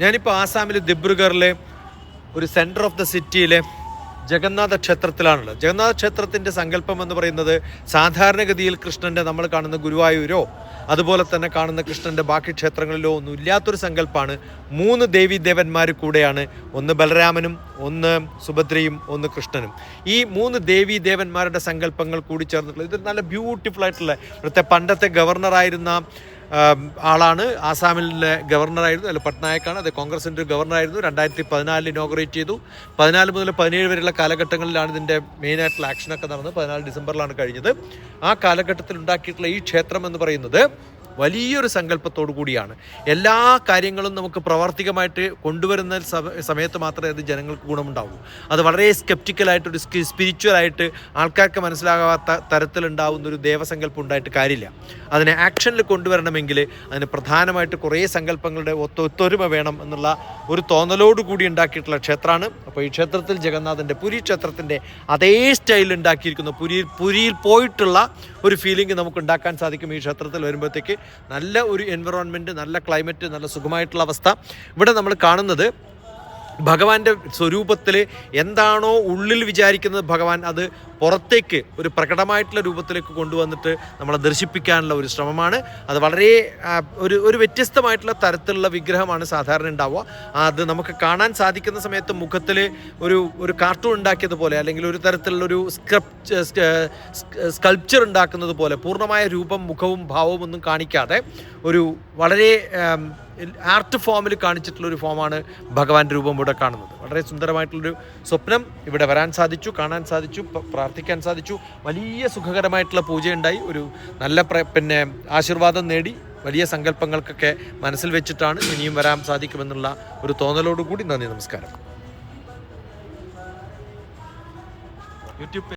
ഞാനിപ്പോൾ ആസാമിലെ ദിബ്രുഗറിലെ ഒരു സെന്റർ ഓഫ് ദ സിറ്റിയിലെ ജഗന്നാഥ ക്ഷേത്രത്തിലാണുള്ളത്. ജഗന്നാഥ ക്ഷേത്രത്തിന്റെ സങ്കല്പം എന്ന് പറയുന്നത് സാധാരണഗതിയിൽ കൃഷ്ണന്റെ നമ്മൾ കാണുന്ന ഗുരുവായൂരോ അതുപോലെ തന്നെ കാണുന്ന കൃഷ്ണന്റെ ബാക്കി ക്ഷേത്രങ്ങളിലോ ഒന്നും ഇല്ലാത്തൊരു സങ്കല്പമാണ് മൂന്ന് ദേവി ദേവന്മാർ കൂടെയാണ്. ഒന്ന് ബലരാമനും ഒന്ന് സുഭദ്രയും ഒന്ന് കൃഷ്ണനും. ഈ മൂന്ന് ദേവി ദേവന്മാരുടെ സങ്കല്പങ്ങൾ കൂടി ചേർന്നിട്ടുള്ളത് ഇത് നല്ല ബ്യൂട്ടിഫുൾ ആയിട്ടുള്ള ഇവിടുത്തെ പണ്ടത്തെ ഗവർണറായിരുന്ന ആളാണ്. ആസാമിലെ ഗവർണറായിരുന്നു. അല്ല പട്നായക്കാണ്. അത് കോൺഗ്രസിന്റെ ഒരു ഗവർണറായിരുന്നു. രണ്ടായിരത്തി പതിനാലിൽ ഇനോഗ്രേറ്റ് ചെയ്തു. പതിനാല് മുതൽ പതിനേഴ് വരെയുള്ള കാലഘട്ടങ്ങളിലാണ് ഇതിന്റെ മെയിനായിട്ടുള്ള ആക്ഷനൊക്കെ നടന്നത്. പതിനാല് ഡിസംബറിലാണ് കഴിഞ്ഞത്. ആ കാലഘട്ടത്തിൽ ഉണ്ടാക്കിയിട്ടുള്ള ഈ ക്ഷേത്രം എന്ന് പറയുന്നത് വലിയൊരു സങ്കല്പത്തോടു കൂടിയാണ്. എല്ലാ കാര്യങ്ങളും നമുക്ക് പ്രാവർത്തികമായിട്ട് കൊണ്ടുവരുന്ന സമയത്ത് മാത്രമേ അത് ജനങ്ങൾക്ക് ഗുണമുണ്ടാവൂ. അത് വളരെ സ്കെപ്റ്റിക്കലായിട്ട് ഒരു സ്പിരിച്വലായിട്ട് ആൾക്കാർക്ക് മനസ്സിലാകാത്ത തരത്തിലുണ്ടാവുന്ന ഒരു ദേവസങ്കല്പം ഉണ്ടായിട്ട് കാര്യമില്ല. അതിനെ ആക്ഷനിൽ കൊണ്ടുവരണമെങ്കിൽ അതിന് പ്രധാനമായിട്ട് കുറേ സങ്കല്പങ്ങളുടെ ഒത്ത ഒത്തൊരുമ വേണം എന്നുള്ള ഒരു തോന്നലോട് കൂടി ഉണ്ടാക്കിയിട്ടുള്ള ക്ഷേത്രമാണ്. അപ്പോൾ ഈ ക്ഷേത്രത്തിൽ ജഗന്നാഥന്റെ പുരി ക്ഷേത്രത്തിന്റെ അതേ സ്റ്റൈലിൽ ഉണ്ടാക്കിയിരിക്കുന്ന പുരിയിൽ പുരിയിൽ പോയിട്ടുള്ള ഒരു ഫീലിംഗ് നമുക്ക് ഉണ്ടാക്കാൻ സാധിക്കും ഈ ക്ഷേത്രത്തിൽ വരുമ്പോഴത്തേക്ക്. നല്ല ഒരു എൻവിറോൺമെന്റ് നല്ല ക്ലൈമറ്റ് നല്ല സുഖമായിട്ടുള്ള അവസ്ഥ. ഇവിടെ നമ്മൾ കാണുന്നത് ഭഗവാന്റെ സ്വരൂപത്തിൽ എന്താണോ ഉള്ളിൽ വിചാരിക്കുന്നത് ഭഗവാൻ അത് പുറത്തേക്ക് ഒരു പ്രകടമായിട്ടുള്ള രൂപത്തിലേക്ക് കൊണ്ടുവന്നിട്ട് നമ്മളെ ദർശിപ്പിക്കാനുള്ള ഒരു ശ്രമമാണ്. അത് വളരെ ഒരു ഒരു വ്യത്യസ്തമായിട്ടുള്ള തരത്തിലുള്ള വിഗ്രഹമാണ് സാധാരണ ഉണ്ടാവുക. അത് നമുക്ക് കാണാൻ സാധിക്കുന്ന സമയത്ത് മുഖത്തിൽ ഒരു ഒരു കാർട്ടൂൺ ഉണ്ടാക്കിയതുപോലെ അല്ലെങ്കിൽ ഒരു തരത്തിലുള്ള ഒരു സ്ക്രപ്റ്റ് സ്കൾപ്ചർ ഉണ്ടാക്കുന്നത് പോലെ പൂർണമായ രൂപം മുഖവും ഭാവവും ഒന്നും കാണിക്കാതെ ഒരു വളരെ ആർട്ട് ഫോമിൽ കാണിച്ചിട്ടുള്ള ഒരു ഫോമാണ് ഭഗവാന്റെ രൂപം ഇവിടെ കാണുന്നത്. വളരെ സുന്ദരമായിട്ടുള്ളൊരു സ്വപ്നം ഇവിടെ വരാൻ സാധിച്ചു കാണാൻ സാധിച്ചു പ്രാർത്ഥിക്കാൻ സാധിച്ചു. വലിയ സുഖകരമായിട്ടുള്ള പൂജയുണ്ടായി. ഒരു നല്ല പിന്നെ ആശീർവാദം നേടി. വലിയ സങ്കല്പങ്ങൾക്കൊക്കെ മനസ്സിൽ വെച്ചിട്ടാണ് ഇനിയും വരാൻ സാധിക്കുമെന്നുള്ള ഒരു തോന്നലോടുകൂടി നന്ദി നമസ്കാരം. യൂട്യൂബ്